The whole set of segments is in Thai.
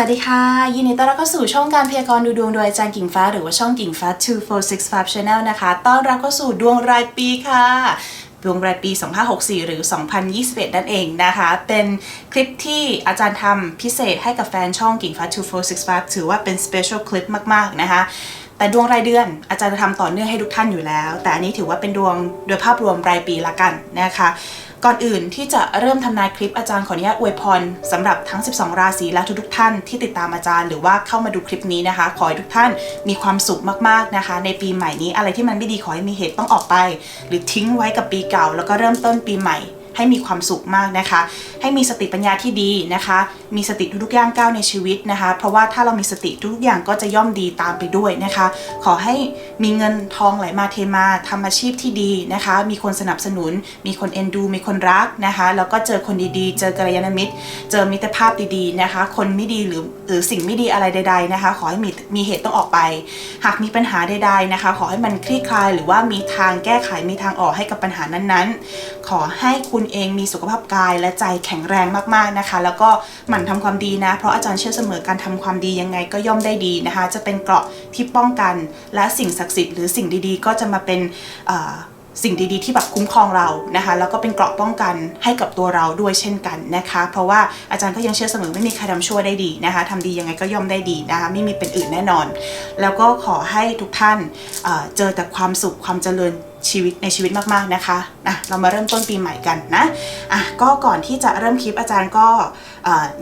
สวัสดีค่ะ ยินดีต้อนรับเข้าสู่ช่องการพยากรณ์ดูดวงโดยอาจารย์กิ่งฟ้าหรือว่าช่องกิ่งฟ้า 2465 Channel นะคะ ต้อนรับเข้าสู่ดวงรายปีค่ะดวงรายปี 2564 หรือ 2021 นั่นเองนะคะ เป็นคลิปที่อาจารย์ทำพิเศษให้กับแฟนช่องกิ่งฟ้า 2465 ถือว่าเป็น special คลิปมาก ๆ นะคะแต่ดวงรายเดือนอาจารย์จะทำต่อเนื่องให้ทุกท่านอยู่แล้ว แต่อันนี้ถือว่าเป็นดวงโดยภาพรวมรายปีละกันนะคะ ก่อนอื่นที่จะเริ่มทำนายคลิปอาจารย์ขออนุญาตอวยพรสำหรับทั้ง 12 ราศีและทุกๆท่านที่ติดตามอาจารย์ หรือว่าเข้ามาดูคลิปนี้นะคะ ขอให้ทุกท่านมีความสุขมากๆนะคะ ในปีใหม่นี้อะไรที่มันไม่ดีขอให้มีเหตุต้องออกไป หรือทิ้งไว้กับปีเก่า แล้วก็เริ่มต้นปีใหม่ให้มีความสุขมากนะคะ ให้มีสติปัญญาที่ดีนะคะมีสติทุกๆย่างก้าวในชีวิตนะคะ เพราะว่าถ้าเรามีสติทุกๆอย่างก็จะย่อมดีตามไปด้วยนะคะ ขอให้มีเงินทองไหลมาเทมาทำอาชีพที่ดีนะคะ มีคนสนับสนุน มีคนเอ็นดู มีคนรักนะคะ แล้วก็เจอคนดีๆ เจอกัลยาณมิตร เจอมิตรภาพดีๆนะคะ คนไม่ดีหรือหรือสิ่งไม่ดีอะไรใด ๆนะคะ ขอให้มีมีเหตุต้องออกไป หากมีปัญหาใด ๆนะคะ ขอให้มันคลี่คลาย หรือว่ามีทางแก้ไขมีทางออกให้กับปัญหานั้นๆ ขอให้คุณเองมีสุขภาพกายและใจแข็งแรงมากๆนะคะ แล้วก็หมั่นทำความดีนะ เพราะอาจารย์เชื่อเสมอการทำความดียังไงก็ย่อมได้ดีนะคะ จะเป็นเกราะที่ป้องกัน และสิ่งศักดิ์สิทธิ์หรือสิ่งดีๆ ก็จะมาเป็นสิ่งดีๆ ที่แบบคุ้มครองเรานะคะแล้วก็เป็นเกราะป้องกันให้กับตัวเราด้วยเช่นกันนะคะ เพราะว่าอาจารย์ก็ยังเชื่อเสมอไม่มีใครทำชั่วได้ดีนะคะทำดียังไงก็ย่อมได้ดีนะคะไม่มีเป็นอื่นแน่นอน แล้วก็ขอให้ทุกท่านเเจอแต่ความสุขความเจริญชีวิตในชีวิตมากๆนะคะนะเรามาเริ่มต้นปีใหม่กันนะอะก็ก่อนที่จะเริ่มคลิปอาจารย์ก็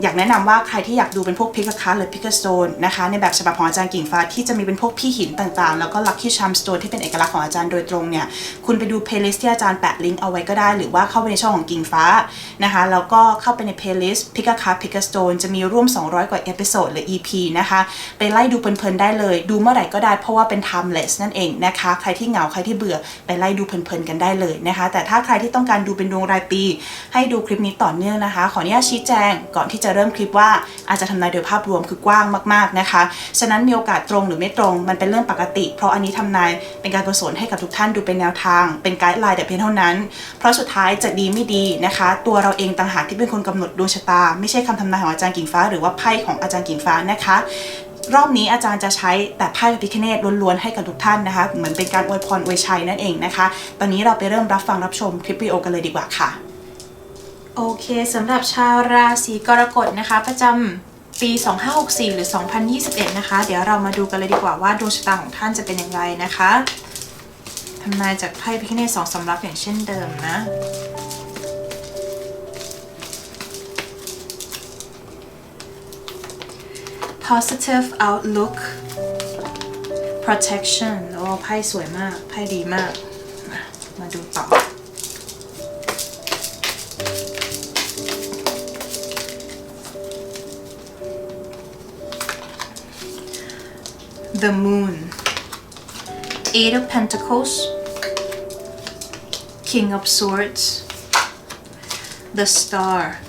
อยากแนะนำว่าใครที่อยากดูเป็นพวกพิกคัสหรือพิกสโตนนะคะในแบบฉบับของอาจารย์กิ่งฟ้าที่จะมีเป็นพวกพี่หินต่างๆ แล้วก็ลัคกี้ช m มสโตนที่เป็นเอกลักษณ์ของอาจารย์โดยตรงเนี่ยคุณไปดูเพลย์ลิสต์ที่อาจารย์แปะลิงก์เอาไว้ก็ได้ หรือว่าเข้าไปในช่องของกิ่งฟ้านะคะแล้วก็เข้าไปในเพลย์ลิสต์พิกคัสพิกสโตนจะมีร่วม 200 กว่าเอพิโซดหรือ EP นะคะไปไล่ดูเพลินๆได้เลย ดูเมื่อไหร่ก็ได้เพราะว่าเป็น timeless นั่นเองนะคะใครที่เหงาใครที่เบื่อไปไล่ดูเพลินๆกันได้เลยนะคะแต่ถ้าใครที่ต้องการดูเป็นดวงรายปี ให้ดูคลิปนี้ต่อเนื่องนะคะ ขออนุญาตชี้แจงก่อนที่จะเริ่มคลิปว่าอาจจะทำนายโดยภาพรวมคือกว้างมากๆนะคะ ฉะนั้นมีโอกาสตรงหรือไม่ตรงมันเป็นเรื่องปกติ เพราะอันนี้ทำนายเป็นการกุศลให้กับทุกท่านดูเป็นแนวทาง เป็นไกด์ไลน์แต่เพียงเท่านั้น เพราะสุดท้ายจะดีไม่ดีนะคะ ตัวเราเองต่างหากที่เป็นคนกำหนดดวงชะตา ไม่ใช่คำทำนายของอาจารย์กิ่งฟ้า หรือว่าไพ่ของอาจารย์กิ่งฟ้านะคะรอบนี้อาจารย์จะใช้แต่ไพ่พระพิคเนตล้วนๆให้กับทุกท่านนะคะ เหมือนเป็นการอวยพรอวยชัยนั่นเองนะคะ ตอนนี้เราไปเริ่มรับฟังรับชมคลิปวิดีโอกันเลยดีกว่าค่ะ โอเคสำหรับชาวราศีกรกฎนะคะ ประจำปี 2564 หรือ 2021 นะคะ เดี๋ยวเรามาดูกันเลยดีกว่าว่าดวงชะตาของท่านจะเป็นอย่างไรนะคะทำนายจากไพ่พิคเนตสองสำรับอย่างเช่นเดิมนะ positive outlook protection โอ้ไพ่สวยมาก ไพ่ดีมาก มามาดูต่อ the moon. Eight of pentacles. King of swords. The star.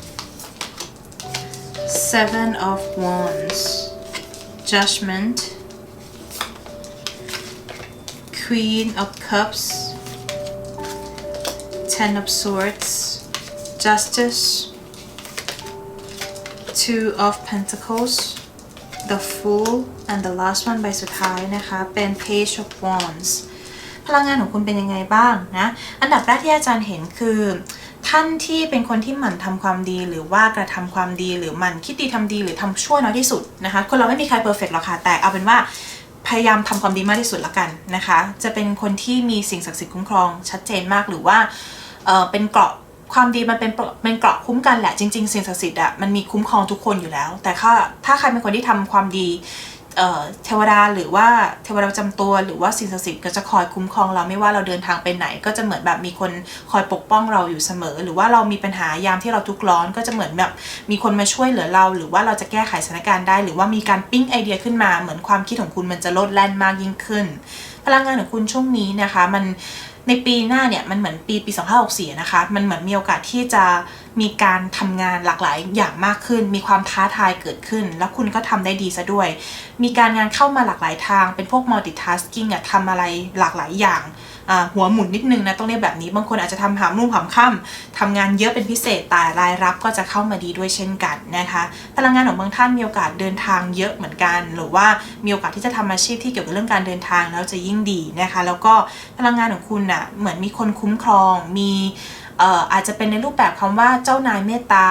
Seven of wands. Judgment. Queen of cups. Ten of swords. Justice. Two of pentacles. The fool and the last one ใบสุดท้ายนะคะ เป็น page of wands พลังงานของคุณเป็นยังไงบ้างนะ อันดับแรกที่อาจารย์เห็นคือ ท่านที่เป็นคนที่หมั่นทำความดี หรือว่ากระทำความดีหรือหมั่นคิดดีทำดีหรือทำชั่วน้อยที่สุดนะคะ คนเราไม่มีใครเพอร์เฟกหรอกค่ะ แต่เอาเป็นว่าพยายามทำความดีมากที่สุดละกันนะคะ จะเป็นคนที่มีสิ่งศักดิ์สิทธิ์คุ้มครองชัดเจนมากหรือว่าเเป็นเกราะความดีมันเป็นเป็นเกราะคุ้มกันแหละจริงๆสิ่งศักดิ์สิทธิ์อะมันมีคุ้มครองทุกคนอยู่แล้ว แต่ถ้าถ้าใครเป็นคนที่ทำความดี เทวดาหรือว่าเทวดาประจำตัว หรือว่าสิ่งศักดิ์สิทธิ์ก็จะคอยคุ้มครองเราไม่ว่าเราเดินทางไปไหน ก็จะเหมือนแบบมีคนคอยปกป้องเราอยู่เสมอ หรือว่าเรามีปัญหายามที่เราทุกข์ร้อน ก็จะเหมือนแบบมีคนมาช่วยเหลือเรา หรือว่าเราจะแก้ไขสถานการณ์ได้ หรือว่ามีการปิ้งไอเดียขึ้นมา เหมือนความคิดของคุณมันจะลดแล่นมากยิ่งขึ้น พลังงานของคุณช่วงนี้นะคะมัน ในปีหน้าเนี่ยมันเหมือนปีปี 2564 นะคะ มันเหมือนมีโอกาสที่จะมีการทำงานหลากหลายอย่างมากขึ้น มีความท้าทายเกิดขึ้น แล้วคุณก็ทำได้ดีซะด้วย มีการงานเข้ามาหลากหลายทางเป็นพวก multitasking อะทำอะไรหลากหลายอย่าง หัวหมุนนิดนึงนะต้องเรียกแบบนี้บางคนอาจจะทำหามรุ่งหามค่ำทำงานเยอะเป็นพิเศษแต่รายรับก็จะเข้ามาดีด้วยเช่นกันนะคะพลังงานของบางท่านมีโอกาสเดินทางเยอะเหมือนกัน หรือว่ามีโอกาสที่จะทำอาชีพที่เกี่ยวกับเรื่องการเดินทางแล้วจะยิ่งดีนะคะแล้วก็พลังงานของคุณน่ะเหมือนมีคนคุ้มครองมีเอ่อาจจะเป็นในรูปแบบคำว่าเจ้านายเมตตา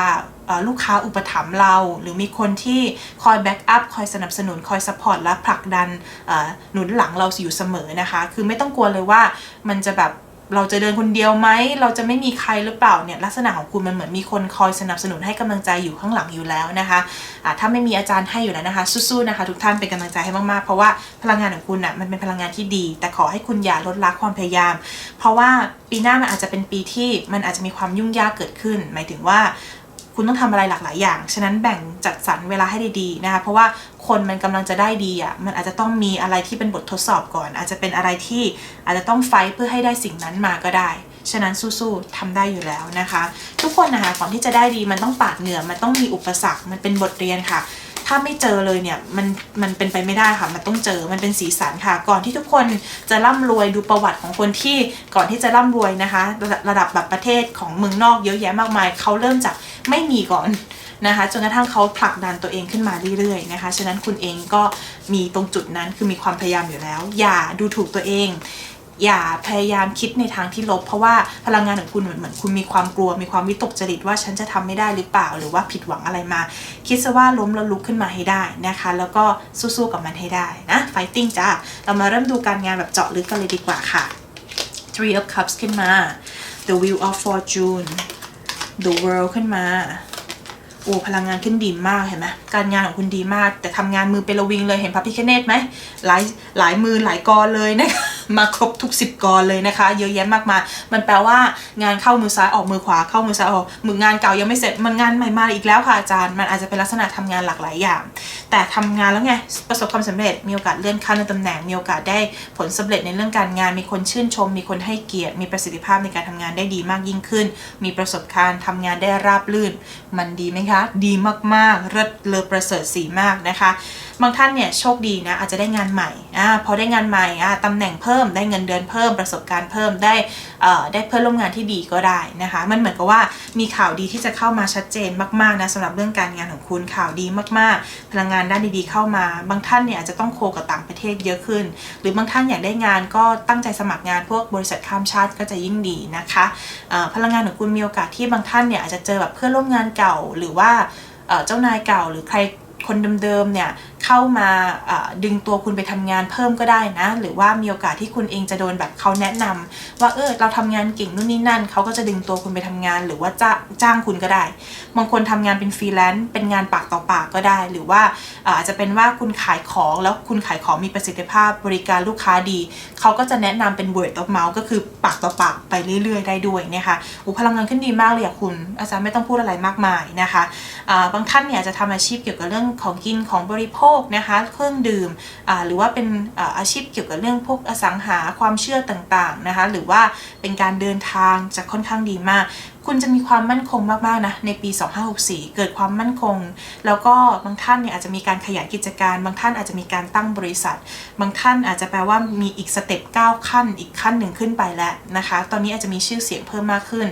ลูกค้าอุปถัมภ์เรา หรือมีคนที่คอยแบ็กอัพคอยสนับสนุนคอยสปอร์ตและผลักดันหนุนหลังเราอยู่เสมอนะคะ คือไม่ต้องกลัวเลยว่ามันจะแบบเราจะเดินคนเดียวไหม เราจะไม่มีใครหรือเปล่าเนี่ยลักษณะของคุณมันเหมือนมีคนคอยสนับสนุนให้กำลังใจอยู่ข้างหลังอยู่แล้วนะคะะถ้าไม่มีอาจารย์ให้อยู่แล้วนะคะสู้ๆนะคะ ทุกท่านเป็นกำลังใจให้มากๆ เพราะว่าพลังงานของคุณอะมันเป็นพลังงานที่ดี แต่ขอให้คุณอย่าลดละความพยายาม เพราะว่าปีหน้ามันอาจจะเป็นปีที่มันอาจจะมีความยุ่งยากเกิดขึ้น หมายถึงว่า คุณต้องทำอะไรหลากหลายอย่าง ฉะนั้นแบ่งจัดสรรเวลาให้ดีๆนะคะ เพราะว่าคนมันกำลังจะได้ดีอะ มันอาจจะต้องมีอะไรที่เป็นบททดสอบก่อน อาจจะเป็นอะไรที่อาจจะต้องไฟเพื่อให้ได้สิ่งนั้นมาก็ได้ ฉะนั้นสู้ๆทำได้อยู่แล้วนะคะ ทุกคนนะคะก่อนที่จะได้ดีมันต้องปาดเหงื่อ มันต้องมีอุปสรรค มันเป็นบทเรียนค่ะ ถ้าไม่เจอเลยเนี่ยมันมันเป็นไปไม่ได้ค่ะ มันต้องเจอมันเป็นสีสันค่ะ ก่อนที่ทุกคนจะร่ำรวยดูประวัติของคนที่ก่อนที่จะร่ำรวยนะคะระดับระดับแบบประเทศของเมืองนอกเยอะแยะมากมายเขาเริ่มจากไม่มีก่อนนะคะจนกระทั่งเขาผลักดันตัวเองขึ้นมาเรื่อยๆนะคะฉะนั้นคุณเองก็มีตรงจุดนั้นคือมีความพยายามอยู่แล้ว อย่าดูถูกตัวเอง อย่าพยายามคิดในทางที่ลบ เพราะว่าพลังงานของคุณเหมือนเหมือนคุณมีความกลัว มีความวิตกจริตว่าฉันจะทำไม่ได้หรือเปล่า หรือว่าผิดหวังอะไรมา คิดซะว่าล้มแล้วลุกขึ้นมาให้ได้นะคะ แล้วก็สู้ๆกับมันให้ได้นะ fighting จ้าเรามาเริ่มดูการงานแบบเจาะลึกกันเลยดีกว่าค่ะ three of cups ขึ้นมา the wheel of fortune the world ขึ้นมาโอ้พลังงานขึ้นดีมากเห็นไหมการงานของคุณดีมาก แต่ทำงานมือเป็นระวิงเลยเห็นพระพิคเนตไหมหลายหลายมือหลายกรเลยนะคะ มาครบทุกสิบกรเลยนะคะ เยอะแยะมากมายมันแปลว่างานเข้ามือซ้ายออกมือขวาเข้ามือซ้ายออกมืองานเก่ายังไม่เสร็จมันงานใหม่มาอีกแล้วค่ะอาจารย์ มันอาจจะเป็นลักษณะทำงานหลากหลายอย่าง แต่ทำงานแล้วไงประสบความสำเร็จมีโอกาสเลื่อนขั้นในตำแหน่งมีโอกาสได้ผลสำเร็จในเรื่องการงาน มีคนชื่นชม มีคนให้เกียรติ มีประสิทธิภาพในการทำงานได้ดีมากยิ่งขึ้น มีประสบการณ์ทำงานได้ราบรื่น มันดีไหมคะ ดีมากๆเลิศเลอประเสริฐสีมากนะคะ บางท่านเนี่ยโชคดีนะอาจจะได้งานใหม่อ่าพอได้งานใหม่อ่าตำแหน่งเพิ่มได้เงินเดือนเพิ่มประสบการณ์เพิ่มได้ได้เพื่อนร่วมงานที่ดีก็ได้นะคะ มันเหมือนกับว่ามีข่าวดีที่จะเข้ามาชัดเจนมากๆนะสำหรับเรื่องการงานของคุณข่าวดีมากๆ พลังงานด้านดีๆเข้ามา บางท่านเนี่ยอาจจะต้องโคกับต่างประเทศเยอะขึ้น หรือบางท่านอยากได้งานก็ตั้งใจสมัครงานพวกบริษัทข้ามชาติก็จะยิ่งดีนะคะพลังงานของคุณมีโอกาสที่บางท่านเนี่ยอาจจะเจอแบบเพื่อนร่วมงานเก่าหรือว่าเจ้านายเก่าหรือใครคนเดิมๆเนี่ยเข้ามาดึงตัวคุณไปทำงานเพิ่มก็ได้นะ หรือว่ามีโอกาสที่คุณเองจะโดนแบบเขาแนะนำว่าเออเราทำงานเก่งนู่นนี่นั่นเขาก็จะดึงตัวคุณไปทำงาน หรือว่าจ้าจ้างคุณก็ได้บางคนทำงานเป็นฟรีแลนซ์เป็นงานปากต่อปากก็ได้ หรือว่าอาจจะเป็นว่าคุณขายของแล้วคุณขายของมีประสิทธิภาพบริการลูกค้าดี เขาก็จะแนะนำเป็น word of mouth ก็คือปากต่อปากไปเรื่อย ๆ ได้ด้วยนะคะอุพลังงานขึ้นดีมากเลยอะคุณ อาจารย์ไม่ต้องพูดอะไรมากมายนะคะาบางท่านเนี่ยจะทำอาชีพเกี่ยวกับเรื่องของกินของบริโภคนะคะเครื่องดื่มหรือว่าเป็นอาชีพเกี่ยวกับเรื่องพวกอสังหาความเชื่อต่างๆนะคะหรือว่าเป็นการเดินทางจะค่อนข้างดีมาก คุณจะมีความมั่นคงมากๆนะในปี 2564 เกิดความมั่นคง แล้วก็บางท่านเนี่ยอาจจะมีการขยายกิจการ บางท่านอาจจะมีการตั้งบริษัท บางท่านอาจจะแปลว่ามีอีกสเต็ป9ขั้น อีกขั้นหนึ่งขึ้นไปแล้วนะคะ ตอนนี้อาจจะมีชื่อเสียงเพิ่มมากขึ้น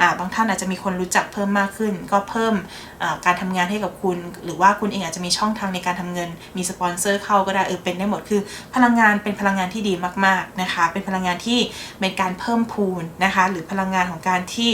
อ่าบางท่านอาจจะมีคนรู้จักเพิ่มมากขึ้น ก็เพิ่มาการทำงานให้กับคุณ หรือว่าคุณเองอาจจะมีช่องทางในการทำเงิน มีสปอนเซอร์เข้าก็ได้เออเป็นได้หมดคือ พลังงานเป็นพลังงานที่ดีมากๆนะคะ เป็นพลังงานที่เป็นการเพิ่มพูนนะคะ หรือพลังงานของการที่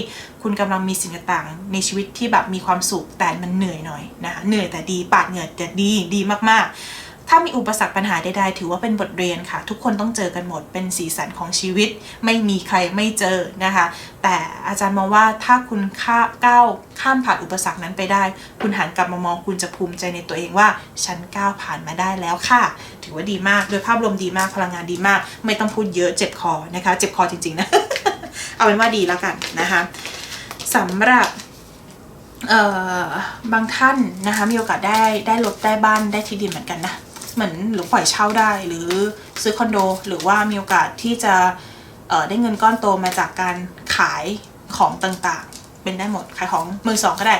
คุณกำลังมีสิ่งต่างๆ ในชีวิตที่แบบมีความสุขแต่มันเหนื่อยหน่อยนะคะเหนื่อยแต่ดีปาดเหงื่อแต่ดีดีมากๆ ถ้ามีอุปสรรคปัญหาใดๆถือว่าเป็นบทเรียนค่ะ ทุกคนต้องเจอกันหมดเป็นสีสันของชีวิต ไม่มีใครไม่เจอนะคะ แต่อาจารย์มองว่าถ้าคุณข้าก้าวข้ามผ่านอุปสรรคนั้นไปได้ คุณหันกลับมามองคุณจะภูมิใจในตัวเองว่าฉันก้าวผ่านมาได้แล้วค่ะ ถือว่าดีมากโดยภาพรวมดีมากพลังงานดีมาก ไม่ต้องพูดเยอะเจ็บคอนะคะ เจ็บคอจริงๆนะเอาเป็นว่าดีแล้วกันนะคะ สำหรับบางท่านนะคะมีโอกาสได้ได้รถได้บ้านได้ที่ดินเหมือนกันนะเหมือนหรือปล่อยเช่าได้หรือซื้อคอนโด หรือว่ามีโอกาสที่จะได้เงินก้อนโตมาจากการขายของต่างๆ เป็นได้หมดขายของมือสองก็ได้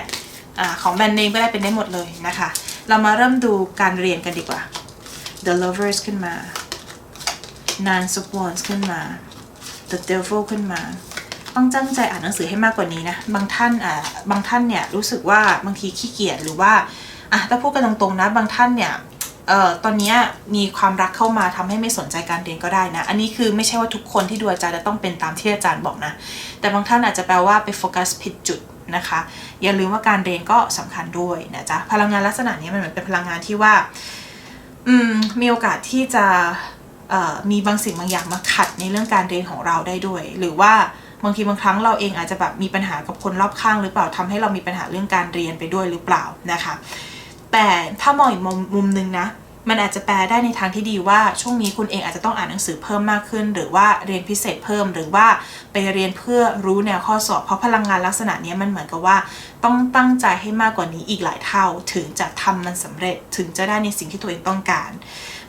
อของแบรนด์เนมก็ได้เป็นได้หมดเลยนะคะ เรามาเริ่มดูการเรียนกันดีกว่า The Lovers ขึ้นมา Nine of Wands ขึ้นมา The Devil ขึ้นมา ต้องตั้งใจอ่านหนังสือให้มากกว่านี้นะบางท่านอ่าบางท่านเนี่ยรู้สึกว่าบางทีขี้เกียจหรือว่าอะถ้าพูดกันตรงๆนะบางท่านเนี่ยเอ่อตอนนี้มีความรักเข้ามาทำให้ไม่สนใจการเรียนก็ได้นะ อันนี้คือไม่ใช่ว่าทุกคนที่ดูอาจารย์จะต้องเป็นตามที่อาจารย์บอกนะ แต่บางท่านอาจจะแปลว่าไปโฟกัสผิดจุดนะคะ อย่าลืมว่าการเรียนก็สำคัญด้วยนะจ๊ะ พลังงานลักษณะนี้มันเหมือนเป็นพลังงานที่ว่า อืม มีโอกาสที่จะมีบางสิ่งบางอย่างมาขัดในเรื่องการเรียนของเราได้ด้วย หรือว่า บางทีบางครั้งเราเองอาจจะแบบมีปัญหากับคนรอบข้างหรือเปล่าทำให้เรามีปัญหาเรื่องการเรียนไปด้วยหรือเปล่านะคะ แต่ถ้ามองอีกมุมมุมหนึงนะมันอาจจะแปลได้ในทางที่ดีว่าช่วงนี้คุณเองอาจจะต้องอ่านหนังสือเพิ่มมากขึ้น หรือว่าเรียนพิเศษเพิ่ม หรือว่าไปเรียนเพื่อรู้แนวข้อสอบ เพราะพลังงานลักษณะนี้มันเหมือนกับว่าต้องตั้งใจให้มากกว่านี้อีกหลายเท่า ถึงจะทำมันสำเร็จถึงจะได้ในสิ่งที่ตัวเองต้องการ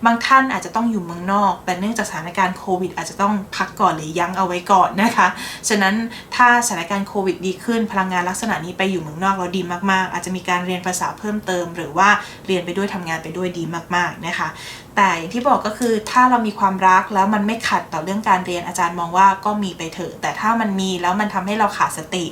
บางท่านอาจจะต้องอยู่เมืองนอก แต่เนื่องจากสถานการณ์โควิด อาจจะต้องพักก่อนหรือยั้งเอาไว้ก่อนนะคะ ฉะนั้นถ้าสถานการณ์โควิดดีขึ้น พลังงานลักษณะนี้ไปอยู่เมืองนอกแล้วดีมากๆ อาจจะมีการเรียนภาษาเพิ่มเติม หรือว่าเรียนไปด้วยทำงานไปด้วยดีมากๆนะคะแต่อย่างที่บอกก็คือถ้าเรามีความรักแล้วมันไม่ขัดต่อเรื่องการเรียนอาจารย์มองว่าก็มีไปเถอะ แต่ถ้ามันมีแล้วมันทำให้เราขาดสติ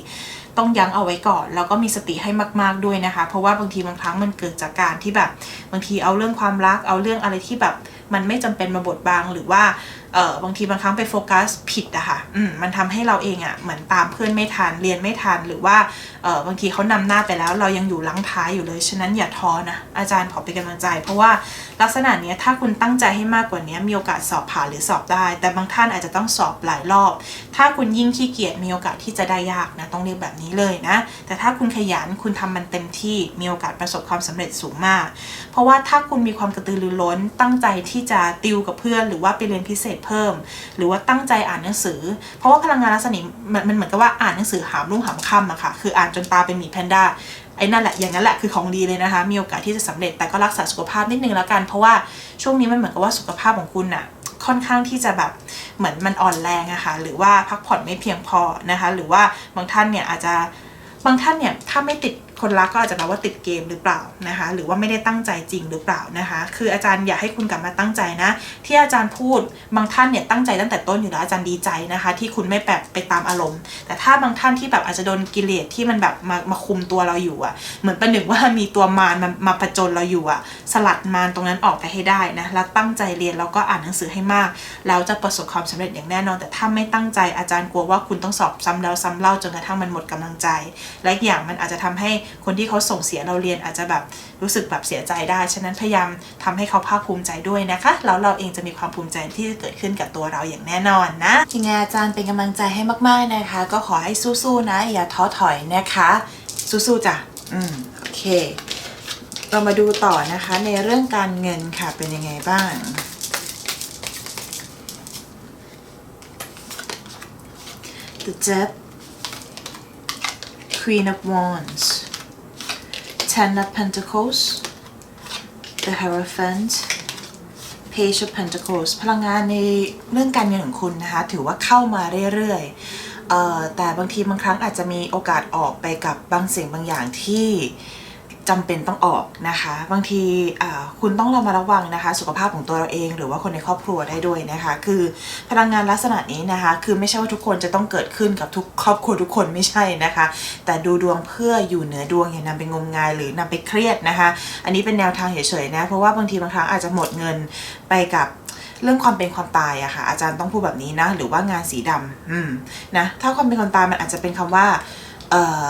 ต้องยั้งเอาไว้ก่อน แล้วก็มีสติให้มาก ๆด้วยนะคะ เพราะว่าบางทีบางครั้งมันเกิดจากการที่แบบ บางทีเอาเรื่องความรักเอาเรื่องอะไรที่แบบ มันไม่จำเป็นมาบดบังหรือว่าเออบางทีบางครั้งไปโฟกัสผิดอะค่ะอืมมันทำให้เราเองอะเหมือนตามเพื่อนไม่ทันเรียนไม่ทันหรือว่าเออบางทีเขานำหน้าไปแล้ว เรายังอยู่ลังท้ายอยู่เลยฉะนั้นอย่าท้อนะอาจารย์ขอเป็นกำลังใจ เพราะว่าลักษณะเนี้ยถ้าคุณตั้งใจให้มากกว่านี้มีโอกาสสอบผ่านหรือสอบได้ แต่บางท่านอาจจะต้องสอบหลายรอบ ถ้าคุณยิ่งขี้เกียจมีโอกาสที่จะได้ยากนะต้องเรียกแบบนี้เลยนะแต่ถ้าคุณขยันคุณทำมันเต็มที่มีโอกาสประสบความสำเร็จสูงมาก เพราะว่าถ้าคุณมีความกระตือรือร้นตั้งใจที่จะติวกับเพื่อน หรือว่าไปเรียนพิเศษเพิ่ม หรือว่าตั้งใจอ่านหนังสือ เพราะว่าพลังงานลักษณะนี้มันมันเหมือนกับว่าอ่านหนังสือหามรุ่งหามค่ำอะค่ะ คืออ่านจนตาเป็นหมีแพนด้าไอ้นั่นแหละ อย่างนั้นแหละคือของดีเลยนะคะ มีโอกาสที่จะสำเร็จ แต่ก็รักษาสุขภาพนิดนึงแล้วกัน เพราะว่าช่วงนี้มันเหมือนกับว่าสุขภาพของคุณอะค่อนข้างที่จะแบบเหมือนมันอ่อนแรงอะค่ะ หรือว่าพักผ่อนไม่เพียงพอนะคะ หรือว่าบางท่านเนี่ยอาจจะบางท่านเนี่ยถ้าไม่ติด คนรักก็อาจจะแปลว่าติดเกมหรือเปล่านะคะ หรือว่าไม่ได้ตั้งใจจริงหรือเปล่านะคะ คืออาจารย์อยากให้คุณกลับมาตั้งใจนะ ที่อาจารย์พูดบางท่านเนี่ยตั้งใจตั้งแต่ต้นอยู่แล้วอาจารย์ดีใจนะคะ ที่คุณไม่แบบไปตามอารมณ์ แต่ถ้าบางท่านที่แบบอาจจะโดนกิเลสที่มันแบบมามาคุมตัวเราอยู่อะเหมือนประหนึ่งว่ามีตัวมารมามาผจญเราอยู่อะสลัดมารตรงนั้นออกไปให้ได้นะแล้วตั้งใจเรียนแล้วก็อ่านหนังสือให้มากแล้วจะประสบความสำเร็จอย่างแน่นอน แต่ถ้าไม่ตั้งใจอาจารย์กลัวว่าคุณต้องสอบซ้ำแล้วซ้ำเล่าจนกระทั่งมันหมดกำลังใจ และอย่างมันอาจจะทำให้คนที่เขาส่งเสียเราเรียนอาจจะแบบรู้สึกแบบเสียใจได้ ฉะนั้นพยายามทำให้เขาภาคภูมิใจด้วยนะคะ แล้วเราเองจะมีความภูมิใจที่จะเกิดขึ้นกับตัวเราอย่างแน่นอนนะยังไงอาจารย์เป็นกำลังใจให้มาก ๆนะคะ ก็ขอให้สู้ๆนะ อย่าท้อถอยนะคะ สู้ๆจ้ะอืมโอเค เรามาดูต่อนะคะในเรื่องการเงินค่ะเป็นยังไงบ้าง The Death Queen of Wands Ten of Pentacles The Hierophant Page of Pentacles พลังงานในเรื่องการเงินของคุณนะคะ ถือว่าเข้ามาเรื่อยๆแต่บางทีบางครั้งอาจจะมีโอกาสออกไปกับบางสิ่งบางอย่างที่ จำเป็นต้องออกนะคะ บางทีคุณต้องระมัดระวังนะคะ สุขภาพของตัวเราเอง หรือว่าคนในครอบครัวได้ด้วยนะคะ คือพลังงานลักษณะนี้นะคะ คือไม่ใช่ว่าทุกคนจะต้องเกิดขึ้นกับทุกครอบครัวทุกคนไม่ใช่นะคะ แต่ดูดวงเพื่ออยู่เหนือดวงอย่านำไปงมงายหรือนำไปเครียดนะคะ อันนี้เป็นแนวทางเฉยๆนะเพราะว่าบางทีบางครั้งอาจจะหมดเงินไปกับเรื่องความเป็นความตายอะค่ะ อาจารย์ต้องพูดแบบนี้นะ หรือว่างานสีดำอืมนะถ้าความเป็นความตายมันอาจจะเป็นคำว่า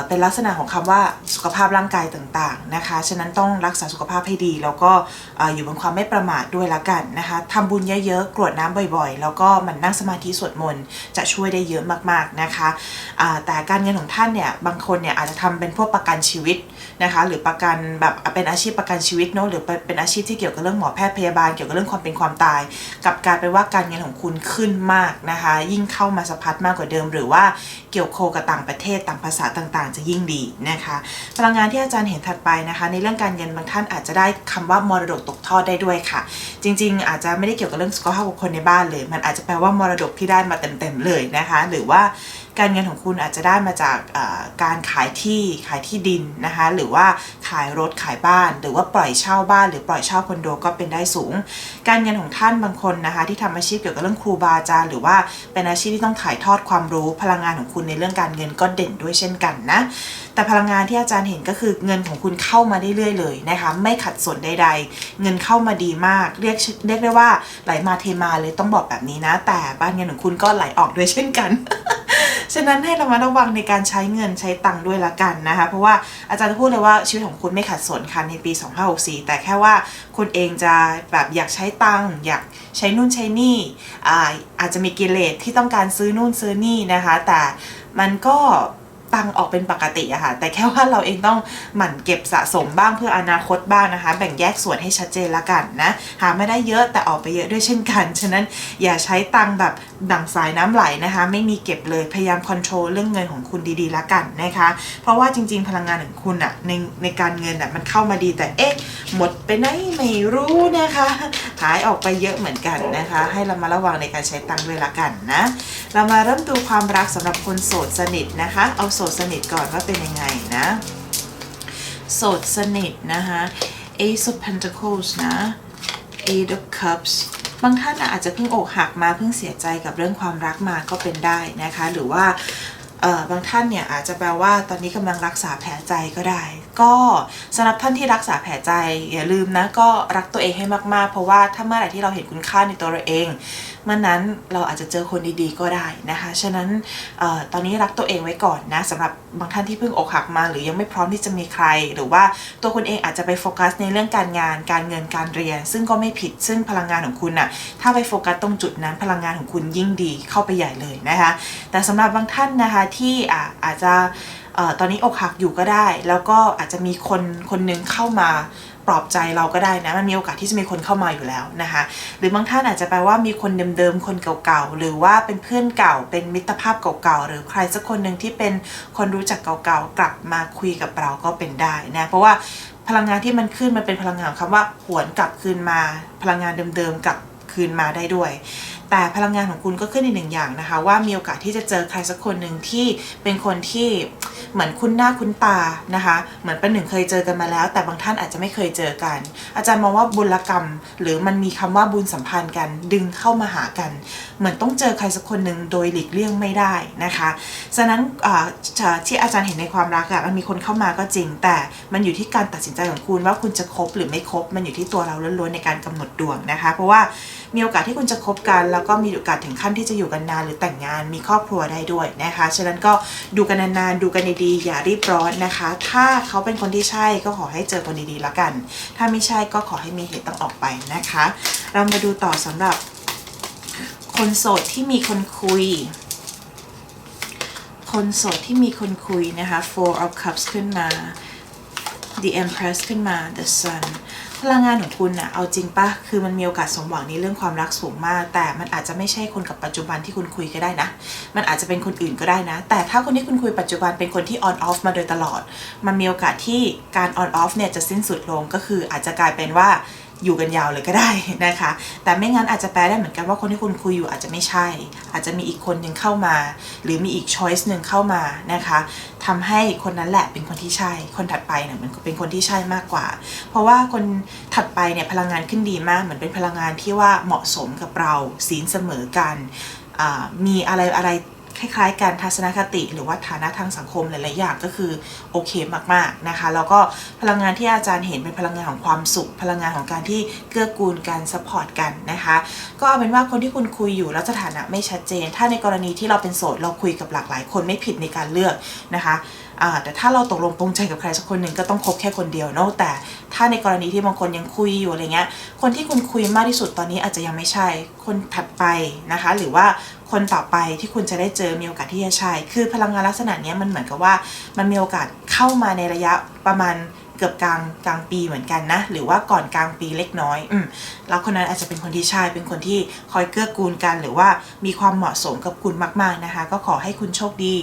เป็นลักษณะของคำว่าสุขภาพร่างกายต่างๆนะคะ ฉะนั้นต้องรักษาสุขภาพให้ดี แล้วก็เอ่อยู่บนความไม่ประมาทด้วยละกันนะคะทำบุญเยอะๆกรวดน้ำบ่อยๆ แล้วก็มันนั่งสมาธิสวดมนต์จะช่วยได้เยอะมากๆนะคะแต่การเงินของท่านเนี่ยบางคนเนี่ยอาจจะทำเป็นพวกประกันชีวิตนะคะหรือประกันแบบเป็นอาชีพประกันชีวิตเนาะหรือเป็นอาชีพที่เกี่ยวกับเรื่องหมอแพทย์พยาบาลเกี่ยวกับเรื่องความเป็นความตาย กับกายเป็นว่าการเงินของคุณขึ้นมากนะคะ ยิ่งเข้ามาสะพัดมากกว่าเดิม หรือว่าเกี่ยวโคกับต่างประเทศต่างภาษาต่างๆ จะยิ่งดีนะคะ พลังงานที่อาจารย์เห็นถัดไปนะคะ ในเรื่องการเงินบางท่านอาจจะได้คำว่ามรดกตกทอดได้ด้วยค่ะ จริง ๆ อาจจะไม่ได้เกี่ยวกับเรื่องสุขภาพของคนในบ้านเลย มันอาจจะแปลว่ามรดกที่ได้มาเต็มๆเลยนะคะ หรือว่า การเงินของคุณอาจจะได้มาจากการขายที่ขายที่ดินนะคะหรือว่าขายรถขายบ้าน หรือว่าปล่อยเช่าบ้าน หรือปล่อยเช่าคอนโดก็เป็นได้สูง การเงินของท่านบางคนนะคะที่ทำอาชีพเกี่ยวกับเรื่องครูบาอาจารย์หรือว่าเป็นอาชีพที่ต้องถ่ายทอดความรู้พลังงานของคุณในเรื่องการเงินก็เด่นด้วยเช่นกันนะแต่พลังงานที่อาจารย์เห็นก็คือเงินของคุณเข้ามาเรื่อยๆเลยนะคะไม่ขัดสนใด ๆ เงินเข้ามาดีมากเรียกเรียกได้ว่าไหลมาเทมาเลยต้องบอกแบบนี้นะ แต่บ้านเงินของคุณก็ไหลออกด้วยเช่นกัน ฉะนั้นให้เรามาระวังในการใช้เงินใช้ตังค์ด้วยละกันนะคะ เพราะว่าอาจารย์จะพูดเลยว่าชีวิตของคุณไม่ขัดสนค่ะในปี 2564 แต่แค่ว่าคุณเองจะแบบอยากใช้ตังค์อยากใช้นู่นใช้นี่อาอาจจะมีกิเลสที่ต้องการซื้อนู่นซื้อนี่นะคะ แต่มันก็ตังออกเป็นปกติอะค่ะ แต่แค่ว่าเราเองต้องหมั่นเก็บสะสมบ้างเพื่ออนาคตบ้างนะคะ แบ่งแยกส่วนให้ชัดเจนละกันนะ หาไม่ได้เยอะแต่ออกไปเยอะด้วยเช่นกัน ฉะนั้นอย่าใช้ตังค์แบบดั่งสายน้ำไหลนะคะ ไม่มีเก็บเลยพยายามคอนโทรลเรื่องเงินของคุณดีๆละกันนะคะ เพราะว่าจริง ๆ พลังงานของคุณอะในในการเงินอะมันเข้ามาดีแต่เอ๊ะหมดไปไหนไม่รู้นะคะหายออกไปเยอะเหมือนกันนะคะ ให้เรามาระวังในการใช้ตังค์ด้วยละกันนะเรามาเริ่มดูความรักสำหรับคนโสดสนิทนะคะ เอาโสดสนิทก่อนว่าเป็นยังไงนะโสดสนิทนะคะ Ace of Pentacles นะ Eight of Cups บางท่านอาจจะเพิ่งอกหักมาเพิ่งเสียใจกับเรื่องความรักมาก็เป็นได้นะคะ หรือว่าบางท่านเนี่ยอาจจะแปลว่าตอนนี้กำลังรักษาแผลใจก็ได้ ก็สำหรับท่านที่รักษาแผลใจอย่าลืมนะก็รักตัวเองให้มากๆ เพราะว่าถ้าเมื่อไหร่ที่เราเห็นคุณค่าในตัวเราเอง เมื่อนั้นเราอาจจะเจอคนดีๆก็ได้นะคะ ฉะนั้นออตอนนี้รักตัวเองไว้ก่อนนะสำหรับบางท่านที่เพิ่งอกหักมา หรือยังไม่พร้อมที่จะมีใคร หรือว่าตัวคุณเองอาจจะไปโฟกัสในเรื่องการงาน การเงินการเรียน ซึ่งก็ไม่ผิดซึ่งพลังงานของคุณน่ะถ้าไปโฟกัสตรงจุดนั้นพลังงานของคุณยิ่งดีเข้าไปใหญ่เลยนะคะ แต่สำหรับบางท่านนะคะที่ออาจจะออตอนนี้อกหักอยู่ก็ได้ แล้วก็อาจจะมีคนคนหนึงเข้ามา ปลอบใจเราก็ได้นะ มันมีโอกาสที่จะมีคนเข้ามาอยู่แล้วนะคะ หรือบางท่านอาจจะแปลว่ามีคนเดิมๆ คนเก่าๆ หรือว่าเป็นเพื่อนเก่า เป็นมิตรภาพเก่าๆ หรือใครสักคนหนึ่งที่เป็นคนรู้จักเก่าๆ กลับมาคุยกับเราก็เป็นได้นะ เพราะว่าพลังงานที่มันขึ้นมันเป็นพลังงานของคำว่า หวนกลับคืนมา พลังงานเดิมๆ กลับคืนมาได้ด้วย แต่พลังงานของคุณก็ขึ้นอีกหนึ่งอย่างนะคะ ว่ามีโอกาสที่จะเจอใครสักคนหนึ่งที่เป็นคนที่เหมือนคุ้นหน้าคุ้นตานะคะ เหมือนเป็นหนึ่งเคยเจอกันมาแล้ว แต่บางท่านอาจจะไม่เคยเจอกัน อาจารย์มองว่าบุญกรรม หรือมันมีคำว่าบุญสัมพันธ์กัน ดึงเข้ามาหากัน เหมือนต้องเจอใครสักคนหนึ่งโดยหลีกเลี่ยงไม่ได้นะคะฉะนั้นที่อาจารย์เห็นในความรักอะมันมีคนเข้ามาก็จริง แต่มันอยู่ที่การตัดสินใจของคุณว่าคุณจะคบหรือไม่คบมันอยู่ที่ตัวเราล้วนๆในการกำหนดดวงนะคะ เพราะว่ามีโอกาสที่คุณจะคบกัน แล้วก็มีโอกาสถึงขั้นที่จะอยู่กันนานหรือแต่งงานมีครอบครัวได้ด้วยนะคะ ฉะนั้นก็ดูกันนานๆดูกันดีๆอย่ารีบร้อนนะคะ ถ้าเขาเป็นคนที่ใช่ก็ขอให้เจอคนดีๆแล้วกัน ถ้าไม่ใช่ก็ขอให้มีเหตุต้องออกไปนะคะ เรามาดูต่อสำหรับคนโสดที่มีคนคุย คนโสดที่มีคนคุยนะคะ four of cups ขึ้นมา the empress ขึ้นมา the sun พลังงานของคุณอะเอาจริงปะคือมันมีโอกาสสมหวังในเรื่องความรักสูงมาก แต่มันอาจจะไม่ใช่คนกับปัจจุบันที่คุณคุยก็ได้นะ มันอาจจะเป็นคนอื่นก็ได้นะ แต่ถ้าคนที่คุณคุยปัจจุบันเป็นคนที่ออนออฟมาโดยตลอด มันมีโอกาสที่การออนออฟเนี่ยจะสิ้นสุดลงก็คืออาจจะกลายเป็นว่า อยู่กันยาวเลยก็ได้นะคะ แต่ไม่งั้นอาจจะแปลได้เหมือนกันว่าคนที่คุณคุยอยู่อาจจะไม่ใช่ อาจจะมีอีกคนหนึ่งเข้ามา หรือมีอีกช้อยส์หนึ่งเข้ามานะคะทำให้คนนั้นแหละเป็นคนที่ใช่ คนถัดไปเนี่ยมันเป็นคนที่ใช่มากกว่า เพราะว่าคนถัดไปเนี่ยพลังงานขึ้นดีมากเหมือนเป็นพลังงานที่ว่าเหมาะสมกับเราศีลเสมอกันมีอะไรอะไร คล้ายๆการทัศนคติ หรือว่าฐานะทางสังคมหลายๆอย่างก็คือโอเคมากๆนะคะ แล้วก็พลังงานที่อาจารย์เห็นเป็นพลังงานของความสุข พลังงานของการที่เกื้อกูลการซัพพอร์ตกันนะคะ ก็เอาเป็นว่าคนที่คุณคุยอยู่แล้วสถานะไม่ชัดเจน ถ้าในกรณีที่เราเป็นโสดเราคุยกับหลากหลายคนไม่ผิดในการเลือกนะคะแต่ถ้าเราตกลงปรงใจกับใครสักคนหนึ่งก็ต้องคบแค่คนเดียวเนาะแต่ถ้าในกรณีที่บางคนยังคุยอยู่อะไรเงี้ยคนที่คุณคุยมากที่สุดตอนนี้อาจจะยังไม่ใช่คนถัดไปนะคะ หรือว่า คนต่อไปที่คุณจะได้เจอมีโอกาสที่จะใช่คือพลังงานลักษณะนี้มันเหมือนกับว่า มันมีโอกาสเข้ามาในระยะประมาณเกือบกลางกลางปีเหมือนกันนะ หรือว่าก่อนกลางปีเล็กน้อยอืมแล้วคนนั้นอาจจะเป็นคนที่ใช่เป็นคนที่คอยเกื้อกูลกัน หรือว่ามีความเหมาะสมกับคุณมาก ๆนะคะ ก็ขอให้คุณโชคดี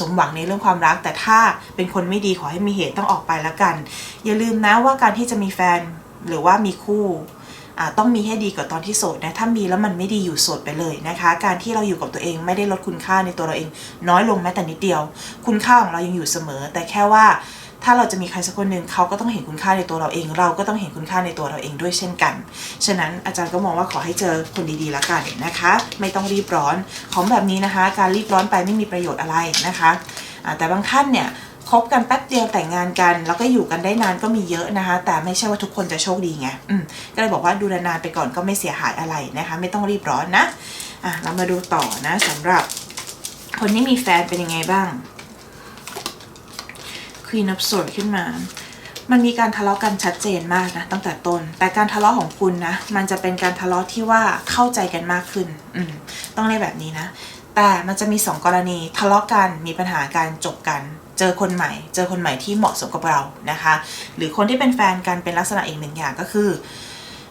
สมหวังในเรื่องความรัก แต่ถ้าเป็นคนไม่ดีขอให้มีเหตุต้องออกไปแล้วกัน อย่าลืมนะว่าการที่จะมีแฟนหรือว่ามีคู่ ต้องมีให้ดีกว่าตอนที่โสดนะถ้ามีแล้วมันไม่ดีอยู่โสดไปเลยนะคะ การที่เราอยู่กับตัวเองไม่ได้ลดคุณค่าในตัวเราเอง น้อยลงแม้แต่นิดเดียว คุณค่าของเรายังอยู่เสมอ แต่แค่ว่าถ้าเราจะมีใครสักคนหนึ่งเขาก็ต้องเห็นคุณค่าในตัวเราเอง เราก็ต้องเห็นคุณค่าในตัวเราเองด้วยเช่นกัน ฉะนั้นอาจารย์ก็มองว่าขอให้เจอคนดีๆแล้วกันนะคะ ไม่ต้องรีบร้อนของแบบนี้นะคะ การรีบร้อนไปไม่มีประโยชน์อะไรนะคะแต่บางท่านเนี่ย คบกันแป๊บเดียวแต่งงานกัน แล้วก็อยู่กันได้นานก็มีเยอะนะคะ แต่ไม่ใช่ว่าทุกคนจะโชคดีไงก็เลยบอกว่าดูนานไปก่อนก็ไม่เสียหายอะไรนะคะ ไม่ต้องรีบร้อนนะอะเรามาดูต่อนะสำหรับ คนที่มีแฟนเป็นยังไงบ้างควีน of Swords ขึ้นมา มันมีการทะเลาะกันชัดเจนมากนะตั้งแต่ต้น แต่การทะเลาะของคุณนะ มันจะเป็นการทะเลาะที่ว่าเข้าใจกันมากขึ้น อืม ต้องเรียกแบบนี้นะ แต่มันจะมีสองกรณีทะเลาะกันมีปัญหาการจบกัน เจอคนใหม่ เจอคนใหม่ที่เหมาะสมกับเรานะคะ หรือคนที่เป็นแฟนกันเป็นลักษณะอีกหนึ่งอย่างก็คือ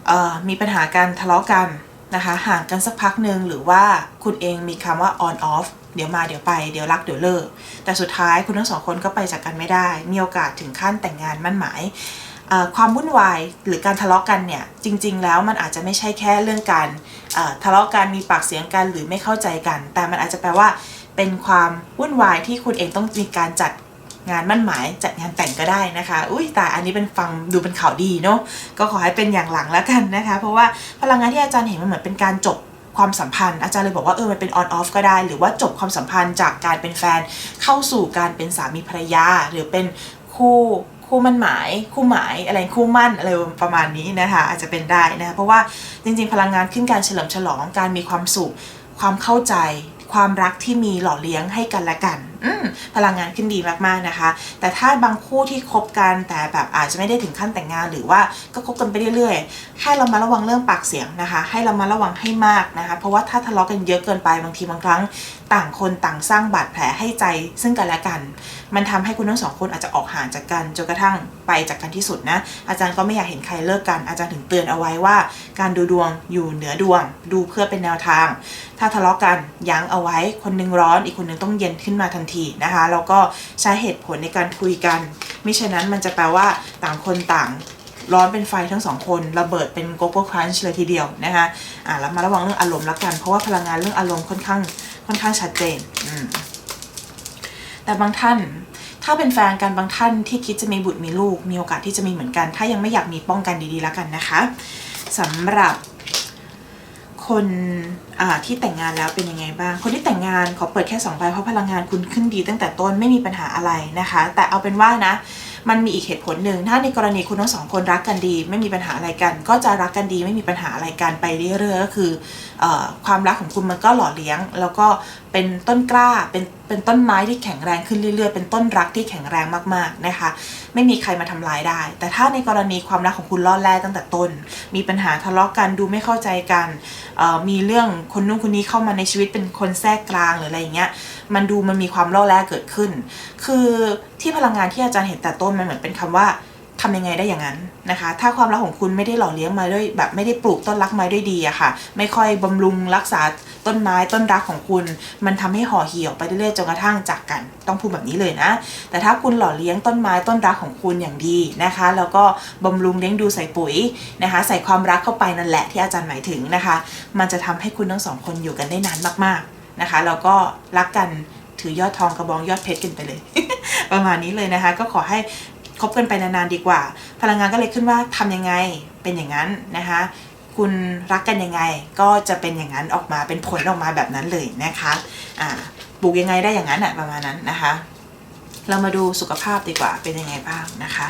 ออมีปัญหาการทะเลาะกันนะคะ ห่างกันสักพักหนึ่งหรือว่าคุณเองมีคำว่า on off เดี๋ยวมาเดี๋ยวไปเดี๋ยวรักเดี๋ยวเลิก แต่สุดท้ายคุณทั้งสองคนก็ไปจากกันไม่ได้ มีโอกาสถึงขั้นแต่งงานมั่นหมายความวุ่นวายหรือการทะเลาะกันเนี่ยจริง ๆ แล้วมันอาจจะไม่ใช่แค่เรื่องการทะเลาะกันมีปากเสียงกันหรือไม่เข้าใจกัน แต่มันอาจจะแปลว่า เป็นความวุ่นวายที่คุณเองต้องมีการจัดงานมั่นหมายจัดงานแต่งก็ได้นะคะ อุ้ยแต่อันนี้เป็นฟังดูเป็นข่าวดีเนาะก็ขอให้เป็นอย่างหลังแล้วกันนะคะ เพราะว่าพลังงานที่อาจารย์เห็นมันเหมือนเป็นการจบความสัมพันธ์อาจารย์เลยบอกว่าเออมันเป็น on off ก็ได้ หรือว่าจบความสัมพันธ์จากการเป็นแฟนเข้าสู่การเป็นสามีภรรยา หรือเป็นคู่คู่มั่นหมาย คู่หมายอะไรคู่มั่นอะไรประมาณนี้นะคะอาจจะเป็นได้นะคะเพราะว่าจริงๆ พลังงานขึ้นการเฉลิมฉลองการมีความสุขความเข้าใจ ความรักที่มีหล่อเลี้ยงให้กันและกันอืมพลังงานขึ้นดีมากๆนะคะ แต่ถ้าบางคู่ที่คบกันแต่แบบอาจจะไม่ได้ถึงขั้นแต่งงาน หรือว่าก็คบกันไปเรื่อยๆ ให้เรามาระวังเรื่องปากเสียงนะคะ ให้เรามาระวังให้มากนะคะ เพราะว่าถ้าทะเลาะกันเยอะเกินไปบางทีบางครั้ง ต่างคนต่างสร้างบาดแผลให้ใจซึ่งกันและกัน มันทำให้คุณทั้งสองคนอาจจะออกห่างจากกันจนกระทั่งไปจากกันที่สุดนะ อาจารย์ก็ไม่อยากเห็นใครเลิกกัน อาจารย์ถึงเตือนเอาไว้ว่า การดูดวงอยู่เหนือดวง ดูเพื่อเป็นแนวทาง ถ้าทะเลาะกันยั้งเอาไว้ คนหนึงร้อน อีกคนหนึงต้องเย็นขึ้นมาทันทีนะคะ แล้วก็ใช้เหตุผลในการคุยกันมิฉะนั้นมันจะแปลว่าต่างคนต่างร้อนเป็นไฟทั้งสองคนระเบิดเป็นโกโก้ครันช์เลยทีเดียวนะคะอ่าแล้วมาระวังเรื่องอารมณ์ละกัน เพราะว่าพลังงานเรื่องอารมณ์ค่อนข้างค่อนข้างชัดเจนอืม แต่บางท่าน ถ้าเป็นแฟนกันบางท่านที่คิดจะมีบุตรมีลูก มีโอกาสที่จะมีเหมือนกัน ถ้ายังไม่อยากมีป้องกันดีๆแล้วกันนะคะสำหรับคนที่แต่งงานแล้วเป็นยังไงบ้าง คนที่แต่งงานขอเปิดแค่2ใบเพราะพลังงานคุณขึ้นดีตั้งแต่ต้นไม่มีปัญหาอะไรนะคะ แต่เอาเป็นว่านะ มันมีอีกเหตุผลหนึ่งถ้าในกรณีคุณทั้งสองคนรักกันดี ไม่มีปัญหาอะไรกัน ก็จะรักกันดีไม่มีปัญหาอะไรกันไปเรื่อยๆก็คือความรักของคุณมันก็หล่อเลี้ยง แล้วก็เป็นต้นกล้าเป็นเป็นต้นไม้ที่แข็งแรงขึ้นเรื่อยๆ เป็นต้นรักที่แข็งแรงมากๆนะคะ ไม่มีใครมาทำร้ายได้ แต่ถ้าในกรณีความรักของคุณล่อแร่ตั้งแต่ต้น มีปัญหาทะเลาะกันดูไม่เข้าใจกันมีเรื่องคนนู้นคนนี้เข้ามาในชีวิตเป็นคนแทรกกลางหรืออะไรอย่างเงี้ยมันดูมันมีความล่อแร่เกิดขึ้น คือที่พลังงานที่อาจารย์เห็นแต่ต้นมันเหมือนเป็นคำว่า ทำยังไงได้อย่างนั้นนะคะ ถ้าความรักของคุณไม่ได้หล่อเลี้ยงมาด้วยแบบไม่ได้ปลูกต้นรักไม้ด้วยดีอะค่ะ ไม่ค่อยบำรุงรักษาต้นไม้ต้นรักของคุณ มันทำให้ห่อเหี่ยวไปเรื่อยๆจนกระทั่งจากกัน ต้องพูดแบบนี้เลยนะ แต่ถ้าคุณหล่อเลี้ยงต้นไม้ต้นรักของคุณอย่างดีนะคะ แล้วก็บำรุงเลี้ยงดูใส่ปุ๋ยนะคะ ใส่ความรักเข้าไปนั่นแหละที่อาจารย์หมายถึงนะคะ มันจะทำให้คุณทั้งสองคนอยู่กันได้นานมากๆนะคะ แล้วก็รักกันถือยอดทองกระบองยอดเพชรกันไปเลย ประมาณนี้เลยนะคะ ก็ขอให้ คบกันไปนานๆดีกว่า พลังงานก็เลยขึ้นว่าทำยังไงเป็นอย่างนั้นนะคะ คุณรักกันยังไงก็จะเป็นอย่างนั้นออกมาเป็นผลออกมาแบบนั้นเลยนะคะอ่าปลูกยังไงได้อย่างนั้นอะประมาณนั้นนะคะ เรามาดูสุขภาพดีกว่าเป็นยังไงบ้างนะคะ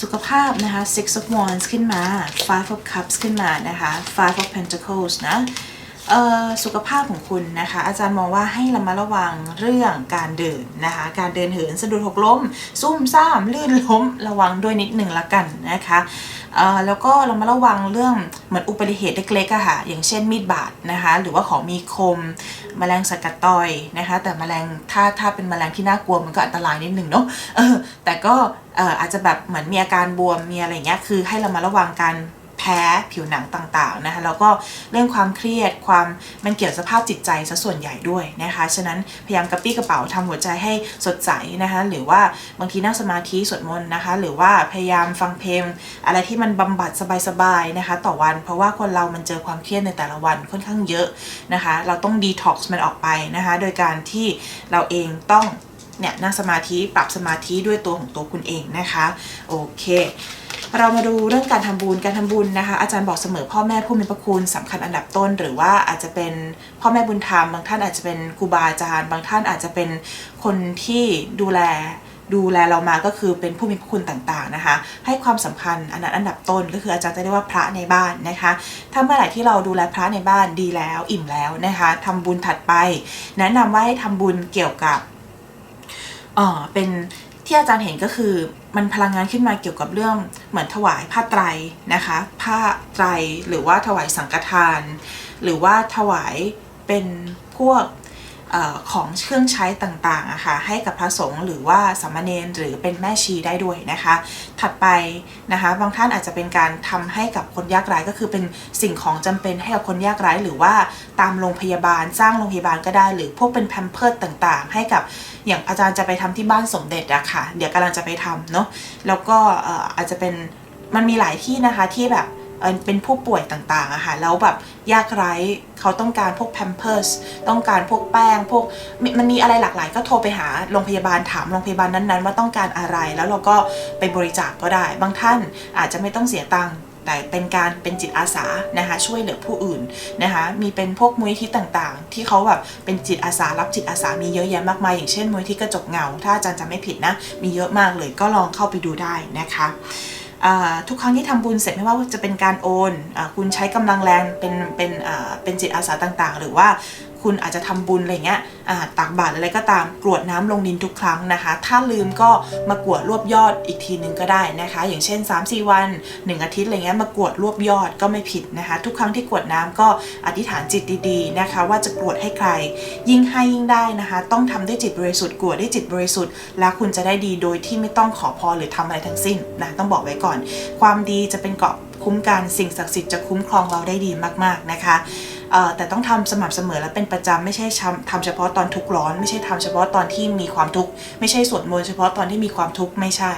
สุขภาพนะคะ six of wands ขึ้นมา five of cups ขึ้นมานะคะ five of pentacles นะ สุขภาพของคุณนะคะ อาจารย์มองว่าให้ระมัดระวังเรื่องการเดินนะคะ การเดินเหินสะดุดหกล้ม ซุ่มซ่ามลื่นล้มระวังด้วยนิดหนึ่งละกันนะคะแล้วก็เรามาระวังเรื่องเหมือนอุบัติเหตุเล็กๆอะค่ะ อย่างเช่นมีดบาดนะคะ หรือว่าของมีคมแมลงสกัดต่อยนะคะ แต่แมลงถ้าถ้าเป็นแมลงที่น่ากลัวมันก็อันตรายนิดหนึ่งเนาะแต่ก็อาจจะแบบเหมือนมีอาการบวมมีอะไรเงี้ยคือให้เรามาระวังการ แพ้ผิวหนังต่างๆนะคะแล้วก็เรื่องความเครียดความมันเกี่ยวกับสภาพจิตใจซะส่วนใหญ่ด้วยนะคะฉะนั้นพยายามกระปี้กระเป๋าทำหัวใจให้สดใสนะคะหรือว่าบางทีนั่งสมาธิสวดมนต์นะคะหรือว่าพยายามฟังเพลง อะไรที่มันบำบัดสบายๆนะคะต่อวันเพราะว่าคนเรามันเจอความเครียดในแต่ละวันค่อนข้างเยอะนะคะเราต้องดีท็อกซ์มันออกไปนะคะโดยการที่เราเองต้อง เนี่ยนั่งสมาธิปรับสมาธิด้วยตัวของตัวคุณเองนะคะ โอเค เรามาดูเรื่องการทำบุญการทำบุญนะคะ อาจารย์บอกเสมอพ่อแม่ผู้มีพระคุณสำคัญอันดับต้น หรือว่าอาจจะเป็นพ่อแม่บุญธรรมบางท่านอาจจะเป็นครูบาอาจารย์ บางท่านอาจจะเป็นคนที่ดูแลดูแลเรามาก็คือเป็นผู้มีพระคุณต่างๆนะคะ ให้ความสำคัญอันนั้นอันดับต้นก็คืออาจารย์จะเรียกว่าพระในบ้านนะคะ ถ้าเมื่อไหร่ที่เราดูแลพระในบ้านดีแล้วอิ่มแล้วนะคะทำบุญถัดไป แนะนำว่าให้ทำบุญเกี่ยวกับ เอ่อเป็นที่อาจารย์เห็นก็คือมันพลังงานขึ้นมาเกี่ยวกับเรื่องเหมือนถวายผ้าไตรนะคะ ผ้าไตรหรือว่าถวายสังฆทาน หรือว่าถวายเป็นพวก ของเครื่องใช้ต่างๆอะค่ะให้กับพระสงฆ์หรือว่าสามเณรหรือเป็นแม่ชีได้ด้วยนะคะ ถัดไปนะคะ บางท่านอาจจะเป็นการทำให้กับคนยากไร้ก็คือเป็นสิ่งของจำเป็นให้กับคนยากไร้หรือว่าตามโรงพยาบาลสร้างโรงพยาบาลก็ได้ หรือพวกเป็นแพมเพิร์ดต่างๆ ให้กับอย่างอาจารย์จะไปทำที่บ้านสมเด็จอะค่ะเดี๋ยวกำลังจะไปทำเนาะแล้วก็อาจจะเป็นมันมีหลายที่นะคะที่แบบ เป็นผู้ป่วยต่างๆอะค่ะแล้วแบบยากไร้เขาต้องการพวกแพมเพิร์สต้องการพวกแป้ง พวกมมันมีอะไรหลากหลาย ก็โทรไปหาโรงพยาบาลถามโรงพยาบาลนั้นๆ ว่าต้องการอะไร แล้วเราก็ไปบริจาคกก็ได้ บางท่านอาจจะไม่ต้องเสียตังค์แต่เป็นการเป็นจิตอาสานะคะช่วยเหลือผู้อื่นนะคะมีเป็นพวกมูลนิธิต่างๆ ที่เขาแบบเป็นจิตอาสารับจิตอาสามีเยอะแยะมากมายอย่างเช่นมูลนิธิกระจกเงา ถ้าอาจารย์จำไม่ผิดนะมีเยอะมากเลยก็ลองเข้าไปดูได้นะคะ ทุกครั้งที่ทำบุญเสร็จไม่ว่าจะเป็นการโอนอคุณใช้กำลังแรงเป็นเป็นเป็นจิตอาสาต่างๆ หรือว่า คุณอาจจะทำบุญอะไรเงี้ยตักบาตรอะไรก็ตามกรวดน้ำลงดินทุกครั้งนะคะ ถ้าลืมก็มากรวดรวบยอดอีกทีนึงก็ได้นะคะ อย่างเช่น 3-4 วัน 1 อาทิตย์อะไรเงี้ยมากรวดรวบยอดก็ไม่ผิดนะคะ ทุกครั้งที่กรวดน้ำก็อธิษฐานจิตดีๆนะคะ ว่าจะกรวดให้ใคร ยิ่งให้ยิ่งได้นะคะ ต้องทำด้วยจิตบริสุทธิ์กรวดด้วยจิตบริสุทธิ์ แล้วคุณจะได้ดีโดยที่ไม่ต้องขอพรหรือทำอะไรทั้งสิ้นนะต้องบอกไว้ก่อน ความดีจะเป็นเกาะคุ้มกันสิ่งศักดิ์สิทธิ์จะคุ้มครองเราได้ดีมากๆนะคะ แต่ต้องทำสม่ำเสมอและเป็นประจำไม่ใช่ทำเฉพาะตอนทุกข์ร้อน ไม่ใช่ทำเฉพาะตอนที่มีความทุกข์ไม่ใช่สวดมนต์เฉพาะตอนที่มีความทุกข์ไม่ใช่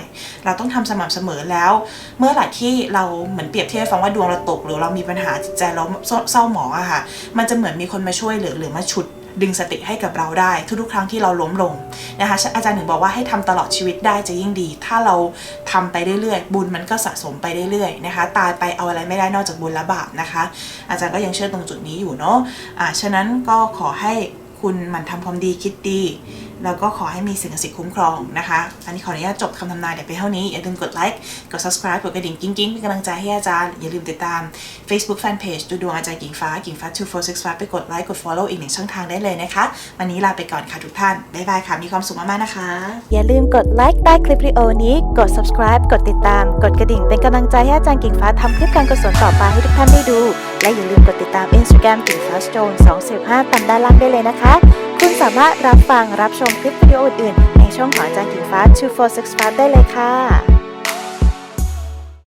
เราต้องทำสม่ำเสมอแล้ว เมื่อไหร่ที่เราเหมือนเปรียบเทียบฟังว่าดวงเราตก หรือเรามีปัญหาจิตใจเราเศร้าหมองอะค่ะมันจะเหมือนมีคนมาช่วยหรือหรือมาฉุด ดึงสติให้กับเราได้ ทุกๆครั้งที่เราล้มลงนะคะอาจารย์หนึ่งบอกว่าให้ทำตลอดชีวิตได้จะยิ่งดี ถ้าเราทำไปเรื่อยๆ บุญมันก็สะสมไปเรื่อยๆนะคะ ตายไปเอาอะไรไม่ได้นอกจากบุญและบาปนะคะ อาจารย์ก็ยังเชื่อตรงจุดนี้อยู่เนาะอ่าฉะนั้นก็ขอให้คุณหมั่นทำความดีคิดดี แล้วก็ขอให้มีสิ่งศักดิ์สิทธิ์คุ้มครองนะคะ อันนี้ขออนุญาตจบคำทำนายเดี๋ยวไปเท่านี้ อย่าลืมกดไลค์ กด subscribe กดกระดิ่งกิ้งกิ้งเป็นกำลังใจให้อาจารย์ อย่าลืมติดตาม Facebook Fanpage ดูดวงอาจารย์กิ่งฟ้า กิ่งฟ้า 2465 ไปกดไลค์ กด follow อีกหนึ่งช่องทางได้เลยนะคะ วันนี้ลาไปก่อนค่ะทุกท่าน บ๊ายบายค่ะ มีความสุขมากๆนะคะ อย่าลืมกดไลค์ใต้คลิปวิดีโอนี้ กด subscribe กดติดตาม กดกระดิ่งเป็นกำลังใจให้อาจารย์กิ่งฟ้าทำคลิปการกุศลต่อไปให้ทุกท่านได้ดู และอย่าลืมกดติดตาม Instagram กิ่งฟ้า stone 245ตามด้านล่างได้เลยนะคะ คุณสามารถรับฟังรับชมคลิปวิดีโออื่นๆ ในช่องของอาจารย์กิ่งฟ้า 2465 ได้เลยค่ะ